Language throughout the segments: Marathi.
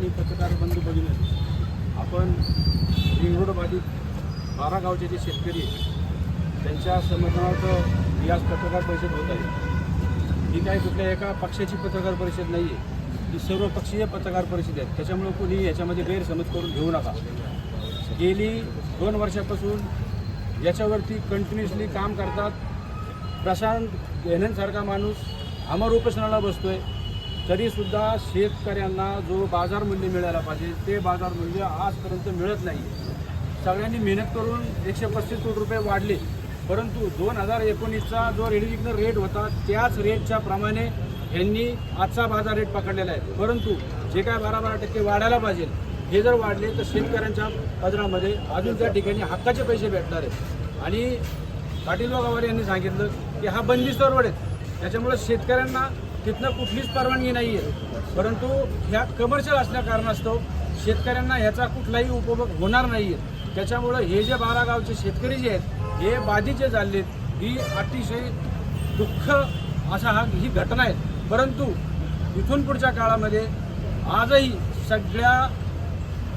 आणि पत्रकार बंधू भगिनी आपण रिंगरोडबाधित बारा गावचे जे शेतकरी त्यांच्या समर्थनार्थ ही आज पत्रकार परिषद होत आहे. ही काही कुठल्या एका पक्षाची पत्रकार परिषद नाही आहे ही सर्वपक्षीय पत्रकार परिषद आहे त्याच्यामुळे कोणी याच्यामध्ये गैरसमज करून घेऊ नका. गेली दोन वर्षापासून याच्यावरती कंटिन्युअसली काम करतात. प्रशांत घेण्यांसारखा माणूस अमर उपोषणाला आहे तरीसुद्धा शेतकऱ्यांना जो बाजारमूल्य मिळायला पाहिजे ते बाजारमूल्य आजपर्यंत मिळत नाही. सगळ्यांनी मेहनत करून एकशे पस्तीस कोटी रुपये वाढले. परंतु दोन हजार एकोणीसचा जो रेडिविकनर रेट होता त्याच रेटच्या प्रमाणे यांनी आजचा बाजार रेट पकडलेला आहे. परंतु जे काय बारा बारा टक्के वाढायला पाहिजे हे जर वाढले तर शेतकऱ्यांच्या पदरामध्ये अजून त्या ठिकाणी हक्काचे पैसे भेटणार आहेत. आणि पाटील गावारे यांनी सांगितलं की हा बंदिस्त रोड आहे. त्याच्यामुळे शेतकऱ्यांना तिथनं कुठलीच परवानगी नाही आहे परंतु ह्या कमर्शियल असल्या कारणास्तव शेतकऱ्यांना ह्याचा कुठलाही उपभोग होणार नाही आहे त्याच्यामुळं हे जे बारा गावचे शेतकरी जे आहेत हे बाधीचे झालेत ही अतिशय दुःख असा हा ही घटना आहे. परंतु इथून पुढच्या काळामध्ये आजही सगळ्या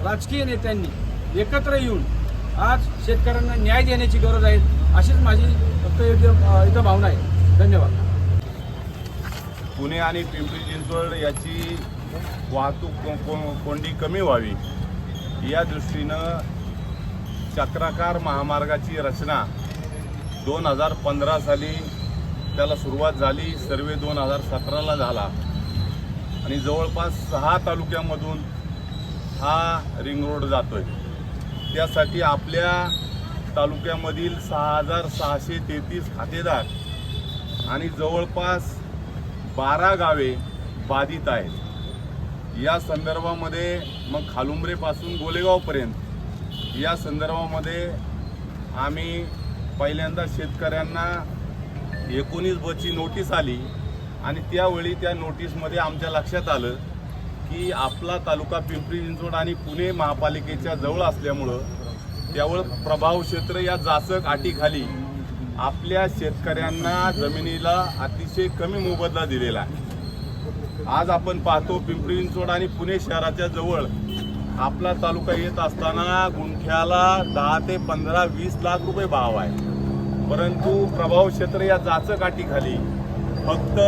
राजकीय नेत्यांनी एकत्र येऊन आज शेतकऱ्यांना न्याय देण्याची गरज आहे अशीच माझी फक्त इथं भावना आहे. धन्यवाद. पुणे आणि पिंपरी चिंचवड याची वाहतूक को- को- कोंडी कमी व्हावी. या दृष्टीनं चक्राकार महामार्गाची रचना दोन हजार पंधरा साली त्याला सुरुवात झाली सर्वे दोन हजार सतराला झाला. आणि जवळपास सहा तालुक्यामधून हा रिंग रोड जातो आहे त्यासाठी आपल्या तालुक्यामधील सहा हजार सहाशे तेहतीस खातेदार आणि जवळपास बारा गावे बाधित आहेत. या संदर्भामध्ये मग खालुंबरेपासून गोलेगावपर्यंत या संदर्भामध्ये आम्ही पहिल्यांदा शेतकऱ्यांना एकोणीस बची नोटीस आली आणि त्यावेळी त्या नोटीसमध्ये आमच्या लक्षात आलं की आपला तालुका पिंपरी चिंचवड आणि पुणे महापालिकेच्या जवळ असल्यामुळं त्यावर प्रभाव क्षेत्र या जाचक अटीखाली आपल्या शेतकऱ्यांना जमिनीला अतिशय कमी मोबदला दिलेला आहे. आज आपण पाहतो पिंपरी चिंचवड आणि पुणे शहराच्या जवळ आपला तालुका येत असताना गुंठ्याला दहा ते पंधरा वीस लाख रुपये भाव आहे. परंतु प्रभाव क्षेत्र या जाचकाठीखाली फक्त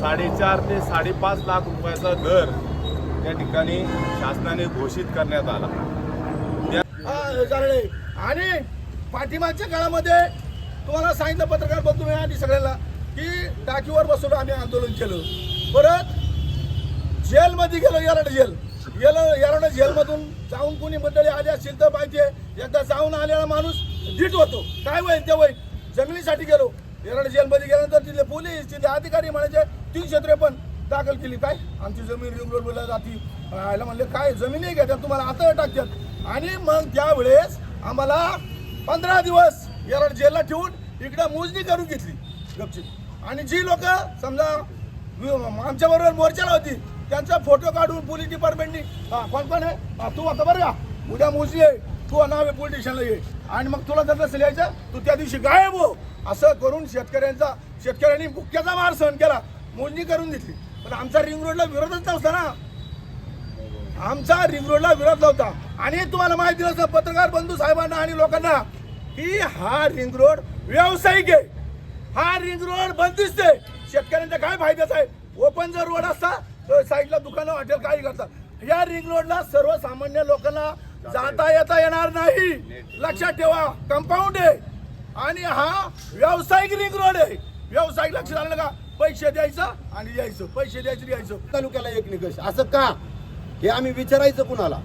साडेचार ते साडेपाच लाख रुपयाचा दर त्या ठिकाणी शासनाने घोषित करण्यात आला. आणि पाठिंबाच्या काळामध्ये तुम्हाला सांगितलं पत्रकार बंधू आणि सगळ्याला की टाकीवर बसून आम्ही आंदोलन केलं. परत जेलमध्ये गेलो येरड जेल. गेलो येरड जेलमधून जाऊन कोणी मंडळी आली असतील तर पाहिजे एकदा जाऊन आलेला माणूस नीट होतो. काय होईल ते होईल. जमिनीसाठी गेलो. येरड जेलमध्ये गेल्यानंतर तिथले पोलीस तिथले अधिकारी म्हणायचे तीनशे त्रेपन्न दाखल केली. काय? आमची जमीन रिंग रोड जाती. आयला म्हणले काय? जमीनही घेतात तुम्हाला आता टाकतात. आणि मग त्यावेळेस आम्हाला पंधरा दिवस याला जेलला ठेवून इकडे मोजणी करून घेतली गपचीप. आणि जी लोक समजा आमच्या बरोबर मोर्चाला होती त्यांचा फोटो काढून पोलीस डिपार्टमेंटनी हा कोण पण आहे? तू आता बरं का? उद्या मोजणी आहे. तू नाव आहे पोलीस स्टेशनला ये. आणि मग तुला जर नसेल यायचं तू त्या दिवशी गायब हो. असं करून शेतकऱ्यांचा शेतकऱ्यांनी मुक्याचा मार सहन केला. मोजणी करून घेतली. पण आमचा रिंग रोडला विरोधच नव्हता ना. आमचा रिंग रोडला विरोध नव्हता. आणि तुम्हाला माहिती असं पत्रकार बंधू साहेबांना आणि लोकांना की हा रिंग रोड व्यावसायिक आहे. हा रिंग रोड बंदिस्त आहे. शेतकऱ्यांचा काय फायद्याचा आहे ओपन जर रोड असता तर साईडला दुकानं हॉटेल काही करतात. या रिंग रोडला सर्वसामान्य लोकांना जाता येता येणार नाही. लक्षात ठेवा कंपाऊंड आहे. आणि हा व्यावसायिक रिंग रोड आहे. व्यावसायिक लक्षात आलं का? पैसे द्यायचं आणि यायचं. पैसे द्यायचं यायचं. तालुक्याला एक निकष. असं का? हे आम्ही विचारायचं कुणाला?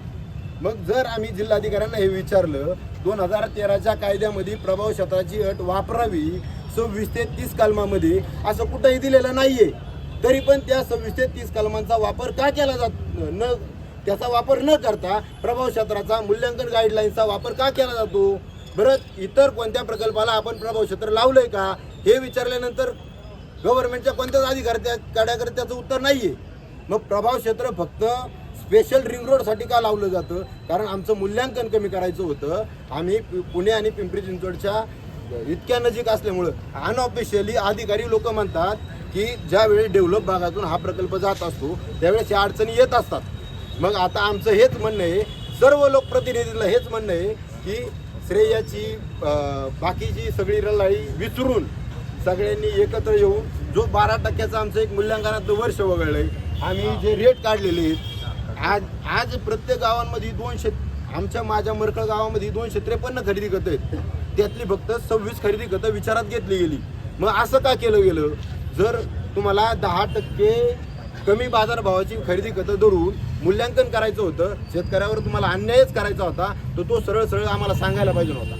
मग जर आम्ही जिल्हाधिकाऱ्यांना हे विचारलं दोन हजार तेराच्या कायद्यामध्ये प्रभाव क्षेत्राची अट वापरावी सव्वीस ते तीस कलमामध्ये असं कुठंही दिलेलं नाहीये. तरी पण त्या सव्वीस ते तीस कलमांचा वापर का केला जात न त्याचा वापर न करता प्रभाव क्षेत्राचा मूल्यांकन गाईडलाईनचा वापर का केला जातो? बरं इतर कोणत्या प्रकल्पाला आपण प्रभाव क्षेत्र लावलंय का? हे विचारल्यानंतर गव्हर्नमेंटच्या कोणत्याच अधिकाऱ्याकडे त्याचं उत्तर नाहीये. मग प्रभाव क्षेत्र फक्त स्पेशल रिंग रोडसाठी का लावलं जातं? कारण आमचं मूल्यांकन कमी करायचं होतं. आम्ही पु- पुणे आणि पिंपरी चिंचवडच्या इतक्या नजीक असल्यामुळं अनऑफिशियली अधिकारी लोक म्हणतात की ज्यावेळी डेव्हलप भागातून हा प्रकल्प जात असतो त्यावेळेस या अडचणी येत असतात. मग आता आमचं हेच म्हणणं आहे सर्व लोकप्रतिनिधींना हेच म्हणणं आहे की श्रेयाची बाकीची सगळी रलाळी विसरून सगळ्यांनी एकत्र येऊन जो बारा टक्क्याचं आमचं एक मूल्यांकनाचं वर्ष वगळलंय आम्ही जे रेट काढलेले आहेत आज आज प्रत्येक गावांमध्ये दोनशे आमच्या माझ्या मरकळ गावामध्ये दोनशे त्रेपन्न खरेदी खतं आहेत. त्यातली फक्त सव्वीस खरेदी खतं विचारात घेतली गेली. मग असं का केलं गेलं? जर तुम्हाला दहा टक्के कमी बाजारभावाची खरेदी खतं धरून मूल्यांकन करायचं होतं शेतकऱ्यावर तुम्हाला अन्यायच करायचा होता तर तो सरळ सरळ आम्हाला सांगायला पाहिजे नव्हता.